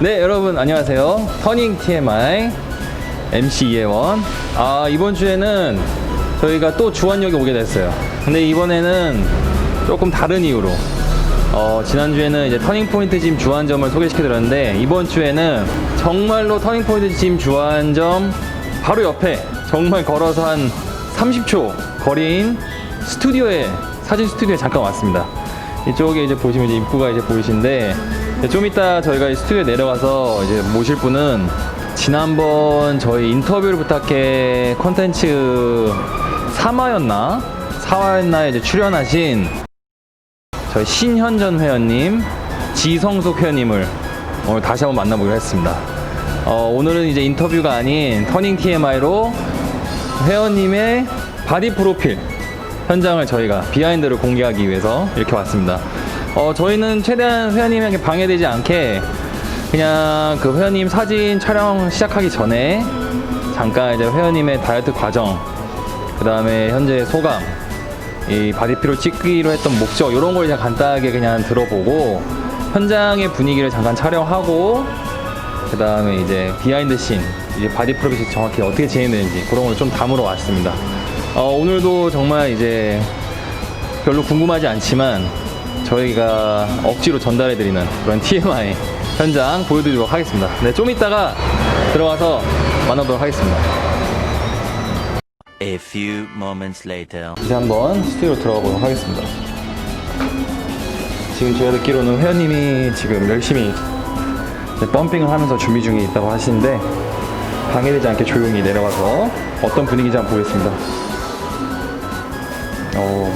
네, 여러분 안녕하세요. 터닝 TMI MC 이혜원. 아, 이번 주에는 저희가 또 주안역에 오게 됐어요. 근데 이번에는 조금 다른 이유로 어, 지난주에는 이제 터닝포인트 짐 주안점을 소개시켜드렸는데 이번 주에는 정말로 터닝포인트 짐 주안점 바로 옆에 정말 걸어서 한 30초 거리인 스튜디오에 사진 스튜디오에 잠깐 왔습니다. 이쪽에 이제 보시면 이제 입구가 이제 보이신데 이제 좀 이따 저희가 이 스튜디오에 내려가서 이제 모실 분은 지난번 저희 인터뷰를 부탁해 컨텐츠 3화였나? 4화였나에 이제 출연하신 저희 신현전 회원님, 지성석 회원님을 오늘 다시 한번 만나보기로 했습니다. 어, 오늘은 이제 인터뷰가 아닌 터닝 TMI로 회원님의 바디 프로필 현장을 저희가 비하인드를 공개하기 위해서 이렇게 왔습니다. 어, 저희는 최대한 회원님에게 방해되지 않게 그냥 그 회원님 사진 촬영 시작하기 전에 잠깐 이제 회원님의 다이어트 과정, 그 다음에 현재 소감, 이 바디피로 찍기로 했던 목적 이런 걸 그냥 간단하게 그냥 들어보고 현장의 분위기를 잠깐 촬영하고 그 다음에 이제 비하인드 씬 이제 바디 프로핏이 정확히 어떻게 진행되는지 그런 걸 좀 담으러 왔습니다. 어, 오늘도 정말 이제 별로 궁금하지 않지만 저희가 억지로 전달해드리는 그런 TMI 현장 보여드리도록 하겠습니다. 네, 좀 이따가 들어가서 만나도록 하겠습니다. A few moments later. 이제 한번 스튜디오로 들어가 보도록 하겠습니다. 지금 제가 듣기로는 회원님이 지금 열심히 펌핑을 하면서 준비 중에 있다고 하시는데 방해되지 않게 조용히 내려가서 어떤 분위기인지 한번 보겠습니다. 어,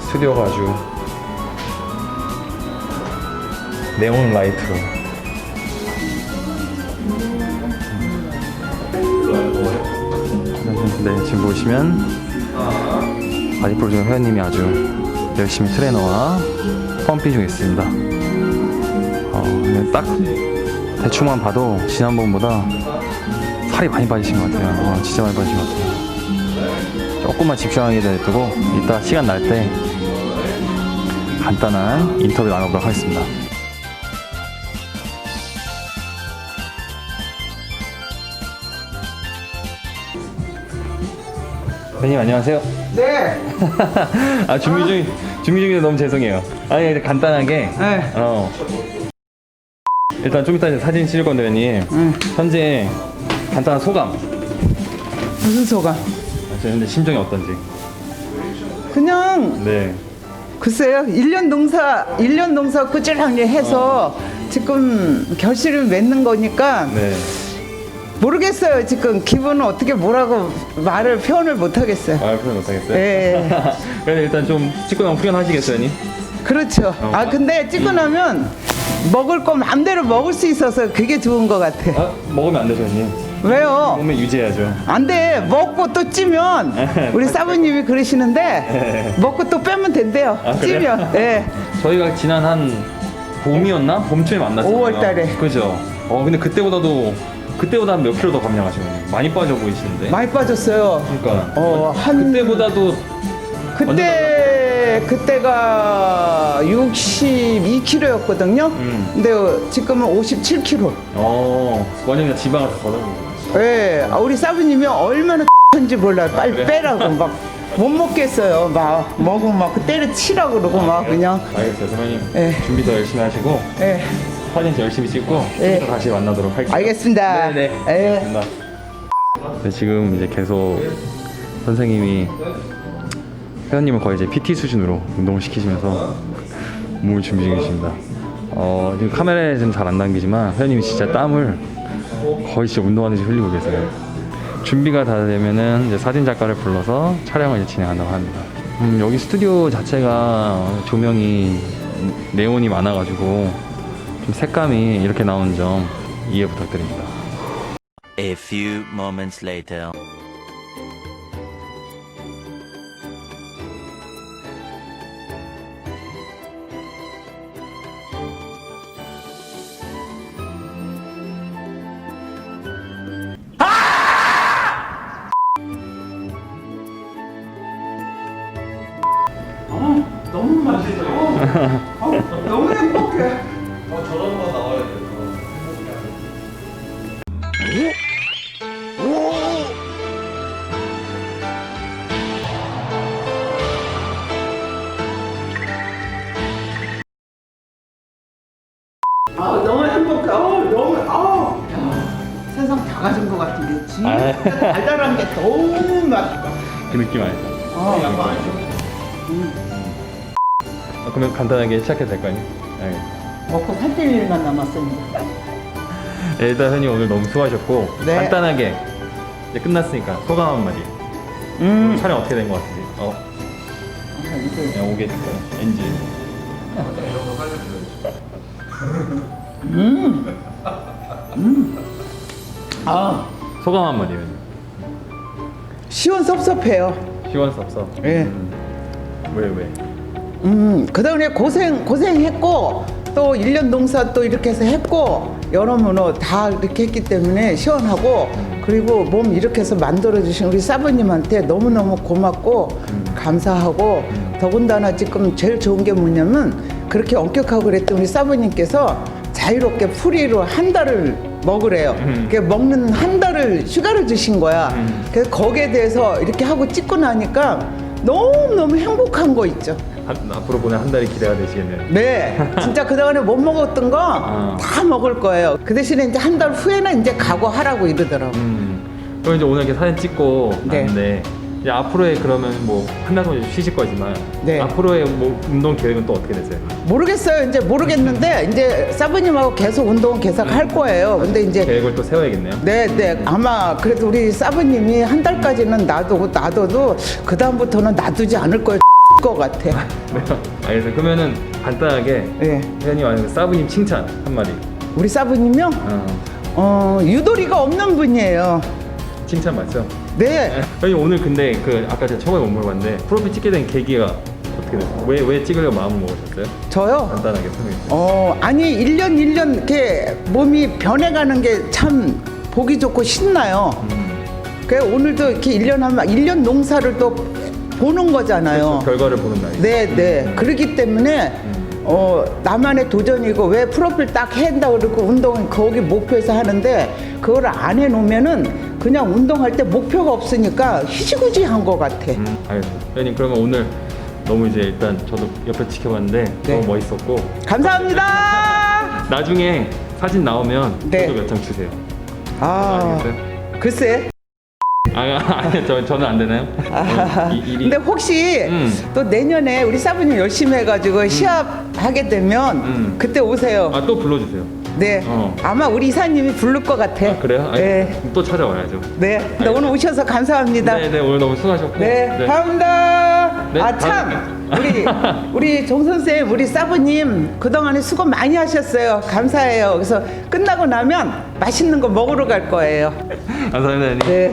스튜디오가 아주 네온 라이트로 네, 지금 보시면 바디프로 중 회원님이 아주 열심히 트레이너와 펌핑 중에 있습니다. 어, 근데 딱 대충만 봐도 지난번보다 살이 많이 빠지신 것 같아요. 어, 진짜 많이 빠지신 것 같아요. 조금만 집중하게 되고 이따 시간 날 때 간단한 인터뷰 나눠보도록 하겠습니다. 회원님 안녕하세요. 네. 아 준비 중 준비 중인데 너무 죄송해요. 아니 간단하게. 네. 어. 일단 좀 이따 이제 사진 찍을 건데 회원님. 현재 간단한 소감. 무슨 소감? 아, 저 현재 심정이 어떤지. 그냥 네. 글쎄요. 1년 농사 1년 농사 꾸준하게 해서 지금 결실을 맺는 거니까 네. 모르겠어요. 지금 기분은 어떻게 뭐라고 말을 표현을 못 하겠어요. 아 표현 못하겠어요. 네. 그래도 일단 좀 찍고 나면 후련하시겠어요, 회원님? 그렇죠. 아 근데 찍고 나면 먹을 거 마음대로 먹을 수 있어서 그게 좋은 것 같아. 아 먹으면 안 되죠, 회원님. 왜요? 몸에 유지해야죠. 안 돼. 먹고 또 찌면 우리 사부님이 그러시는데 먹고 또 빼면 된대요. 아, 그래요? 찌면. 예. 저희가 지난 한 봄이었나? 봄쯤에 만났어요. 5월 달에. 그죠? 어 근데 그때보다도 그때보다 한 몇 킬로 더 감량하시네요. 많이 빠져 보이시는데. 많이 빠졌어요. 그러니까 어, 한 그때보다도 그때 그때가 62kg였거든요. 음. 근데 지금은 57kg. 어 완전 그냥 지방을 다 걷어먹는 예, 아, 우리 사부님이 얼마나 한지 몰라요. 빨리 그래? 빼라고 막 못 먹겠어요. 막 먹으면 막 때려 치라고 그러고 막 그냥. 알겠어요 선생님 예. 준비 더 열심히 하시고 예, 사진 열심히 찍고 예. 또 다시 만나도록 할게요 알겠습니다. 네네 예. 감사합니다 네, 지금 이제 계속 선생님이 회원님을 거의 이제 PT 수준으로 운동을 시키시면서 몸을 준비 중이십니다 어, 지금 카메라에 좀잘안 담기지만 회원님이 진짜 땀을 거의 진짜 운동하듯이 흘리고 계세요 준비가 다 되면은 이제 사진 작가를 불러서 촬영을 이제 진행한다고 합니다. 음, 여기 스튜디오 자체가 조명이 네온이 많아가지고 좀 색감이 이렇게 나온 점 이해 부탁드립니다. A few moments later. 너무 행복해. 어, 저런 거 나와야 돼. 아 너무 행복해. 어, 너무 아 야, 세상 다 가진 것 같아. 이게 진짜 달달한 게 너무 맛있다. 그 느낌 알죠? 어, 음. 아, 그러면 간단하게 시작해도 될까요? 네. 먹고 살찔 일만 남았습니다. 네, 일단 현이 오늘 너무 수고하셨고 네. 간단하게 이제 끝났으니까 소감 한마디 음. 촬영 어떻게 된것 같으세요? 어, 아, 이게 그냥 오게 됐어요 엔진 아 소감 한마디 시원섭섭해요. 시원섭섭 예. 음. 왜 왜? 음, 그 다음에 고생 고생했고 또 1년 농사 또 이렇게 해서 했고 여러모로 다 이렇게 했기 때문에 시원하고 그리고 몸 이렇게 해서 만들어 주신 우리 사부님한테 너무너무 고맙고 감사하고 더군다나 지금 제일 좋은 게 뭐냐면 그렇게 엄격하고 그랬던 우리 사부님께서 자유롭게 프리로 한 달을 먹으래요. 음. 그 먹는 한 달을 휴가를 주신 거야. 음. 그래서 거기에 대해서 이렇게 하고 찍고 나니까 너무너무 행복한 거 있죠. 한, 앞으로 보낸 한 달이 기대가 되시겠네요 네, 진짜 그동안에 못 먹었던 거 아. 다 먹을 거예요. 그 대신에 이제 한 달 후에는 이제 각오하라고 이러더라고. 음. 그럼 이제 오늘 이렇게 사진 찍고 네. 왔는데 이제 앞으로의 그러면 뭐 한 달 동안 쉬실 거지만 네. 앞으로의 뭐 운동 계획은 또 어떻게 되세요? 모르겠어요. 이제 모르겠는데 이제 사부님하고 계속 운동은 계속 할 거예요. 근데 이제 계획을 또 세워야겠네요. 네, 네. 아마 그래도 우리 사부님이 한 달까지는 놔두고 놔둬도 그 다음부터는 놔두지 않을 거예요. 것 같아. 네, 알겠어요. 그러면은 간단하게 네. 회원님 와서 사부님 칭찬 한마디. 우리 사부님요. 어, 어, 유도리가 없는 분이에요. 칭찬 맞죠? 네. 회원님 오늘 근데 그 아까 제가 처음에 못 물어봤는데 프로필 찍게 된 계기가 어떻게 됐어요? 왜, 왜 찍으려고 마음을 먹으셨어요? 저요. 간단하게 설명해 주세요. 어, 아니 1년 1년 이렇게 몸이 변해가는 게 참 보기 좋고 신나요. 음, 그래 오늘도 이렇게 1년 하면 1년 농사를 또 보는 거잖아요. 그래서 결과를 보는 날이 네, 네. 음. 그렇기 때문에 어, 나만의 도전이고 왜 프로필 딱 한다 그러고 운동은 거기 목표에서 하는데 그걸 안 해놓으면은 그냥 운동할 때 목표가 없으니까 희지구지한 것 같아. 음, 알겠습니다. 회원님 그러면 오늘 너무 이제 일단 저도 옆에 지켜봤는데 네. 너무 멋있었고 감사합니다. 나중에 사진 나오면 네. 저도 몇 장 주세요. 아, 알겠어요? 글쎄. 아, 아니 저 저는 안 되나요? 어, 이, 일이 근데 혹시 음. 또 내년에 우리 사부님 열심히 해가지고 시합 하게 되면 음. 그때 오세요. 아 또 불러주세요. 네. 어. 아마 우리 이사님이 부를 것 같아. 아 그래요? 아니, 네. 또 찾아와야죠. 네. 근데 오늘 오셔서 감사합니다. 네, 네 오늘 너무 수고하셨고. 네, 감사합니다. 네, 아, 참. 우리, 우리 정 선생님, 우리 사부님, 그동안에 수고 많이 하셨어요. 감사해요. 그래서 끝나고 나면 맛있는 거 먹으러 갈 거예요. 감사합니다. 회원님. 네.